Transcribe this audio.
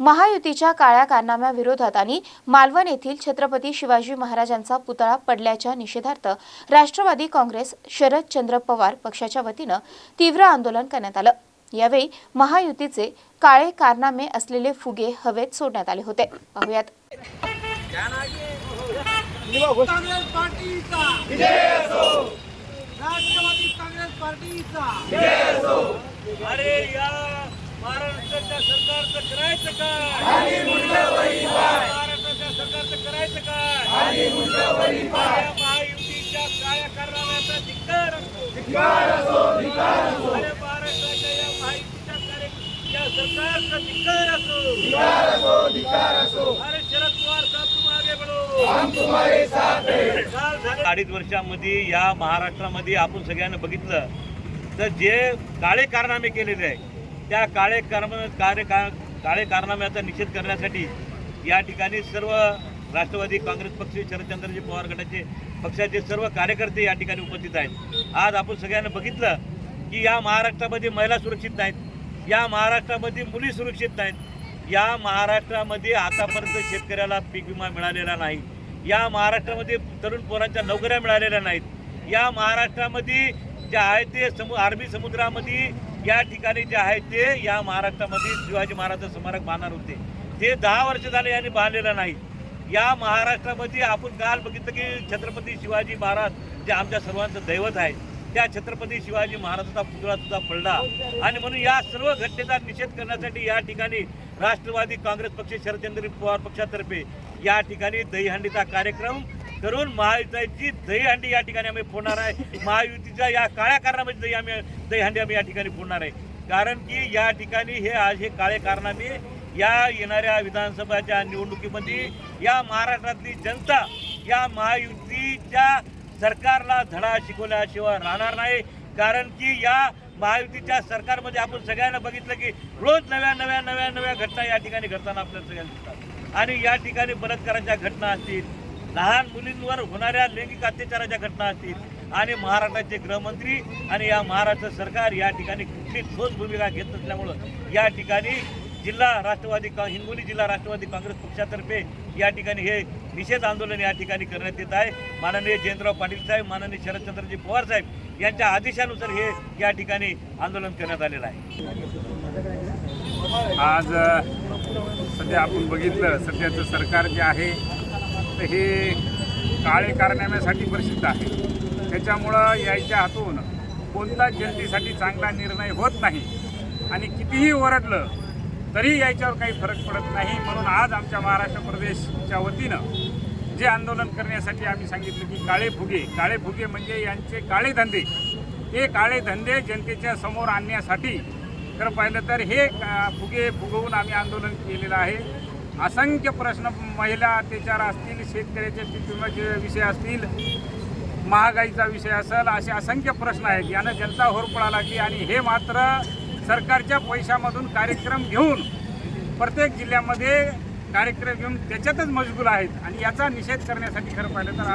महायुतीच्या काळ्या कारनाम्याविरोधात आणि मालवण येथील छत्रपती शिवाजी महाराजांचा पुतळा पडल्याच्या निषेधार्थ राष्ट्रवादी काँग्रेस शरदचंद्र पवार पक्षाच्या वतीनं तीव्र आंदोलन करण्यात आलं. यावेळी महायुतीचे काळे कारनामे असलेले फुगे हवेत सोडण्यात आले होते. पाहुयात. काँग्रेस पार्टीचा विजय असो राष्ट्रवादी काँग्रेस पार्टीचा. विजय असो अरे या महाराष्ट्राच्या सरकारचं करायचं काय? महाराष्ट्राच्या सरकारचं करायचं काय? या महायुतीच्या काळ्या कारणाचा धिक्कार असो अरे महाराष्ट्राच्या या महायुतीच्या कार्य या सरकारचा धिक्कार असो. अरे शरद पवार साहब तुम आगे झाले. अडीच वर्षामध्ये या महाराष्ट्रामध्ये आपण सगळ्यांना बघितलं. तर जे काळे कारनामे केलेले आहे त्या काळे कर्म कार्य का- काळे कारनाम्याचा निषेध करण्यासाठी या ठिकाणी सर्व राष्ट्रवादी काँग्रेस पक्ष शरदचंद्रजी पवार गटाचे पक्षाचे सर्व कार्यकर्ते या ठिकाणी उपस्थित आहेत. आज आपण सगळ्यांना बघितलं की या महाराष्ट्रामध्ये महिला सुरक्षित नाहीत. या महाराष्ट्रामध्ये मुली सुरक्षित नाहीत. या महाराष्ट्रामध्ये आतापर्यंत शेतकऱ्याला पीक विमा मिळालेला नाही. या महाराष्ट्रामध्ये तरुण पोरांच्या नोकऱ्या मिळालेल्या नाहीत. या महाराष्ट्रामध्ये जे आहे ते समु अरबी समुद्रामध्ये या ठिकाणी जे आहे ते या महाराष्ट्रामध्ये शिवाजी महाराज स्मारक बांधणार होते. ते दहा वर्ष झाले यांनी बांधलेलं नाही. या महाराष्ट्रामध्ये आपण काल बघितलं की छत्रपती शिवाजी महाराज जे आमच्या सर्वांचं दैवत आहे त्या छत्रपती शिवाजी महाराजांचा पुतळा सुद्धा पडला. आणि म्हणून या सर्व घटनेचा निषेध करण्यासाठी या ठिकाणी राष्ट्रवादी काँग्रेस पक्ष शरदचंद्र पवार पक्षातर्फे या ठिकाणी दहीहंडीचा कार्यक्रम करून महायुतीची दहीहंडी या ठिकाणी आम्ही फोडणार आहे. महायुतीच्या या काळ्या कारणामध्ये दही आम्ही दहीहंडी आम्ही या ठिकाणी फोडणार आहे. कारण की या ठिकाणी हे आज हे काळे कारणाने या येणाऱ्या विधानसभाच्या निवडणुकीमध्ये या महाराष्ट्रातली जनता या महायुतीच्या सरकारला धडा शिकवल्याशिवाय राहणार नाही. कारण की या महायुतीच्या सरकारमध्ये आपण सगळ्यांना बघितलं की रोज नव्या नव्या नव्या नव्या घटना या ठिकाणी घडताना आपल्याला सगळ्यांना दिसतात. आणि या ठिकाणी बलात्काराच्या घटना असतील लहान मुलींवर होणाऱ्या लैंगिक अत्याचाराच्या घटना असतील आणि महाराष्ट्राचे गृहमंत्री आणि या महाराष्ट्र सरकार या ठिकाणी कुठली ठोस भूमिका घेत नसल्यामुळं या ठिकाणी जिल्हा राष्ट्रवादी का हिंगोली जिल्हा राष्ट्रवादी काँग्रेस पक्षातर्फे या ठिकाणी हे निषेध आंदोलन या ठिकाणी करण्यात येत आहे. माननीय जयंतराव पाटील साहेब माननीय शरदचंद्रजी पवार साहेब यांच्या आदेशानुसार हे या ठिकाणी आंदोलन करण्यात आलेलं आहे. आज सध्या आपण बघितलं सध्याचं सरकार जे आहे तर हे काळे कारनाम्यासाठी प्रसिद्ध आहे. त्याच्यामुळं यायच्या हातून कोणताच जनतेसाठी चांगला निर्णय होत नाही आणि कितीही ओरडलं तरी याच्यावर काही फरक पडत नाही. म्हणून आज आमच्या महाराष्ट्र प्रदेशच्या वतीनं जे आंदोलन करण्यासाठी आम्ही सांगितलं की काळे फुगे काळे फुगे म्हणजे यांचे काळे धंदे. हे काळे धंदे जनतेच्या समोर आणण्यासाठी खरं पाहिलं तर हे का- फुगे फुगवून आम्ही आंदोलन केलेलं आहे. असंख्य प्रश्न महिला अत्याचार असतील शेतकऱ्याच्या पीक विषय असतील महागाईचा विषय असेल असे असंख्य प्रश्न आहेत. यानं जनता होरपळा लागली आणि हे मात्र सरकारच्या पैशामधून कार्यक्रम घेऊन प्रत्येक जिल्ह्यामध्ये कार्यक्रम घेऊन त्याच्यातच मजबूर आहेत. आणि याचा निषेध करण्यासाठी खरं पाहिलं तर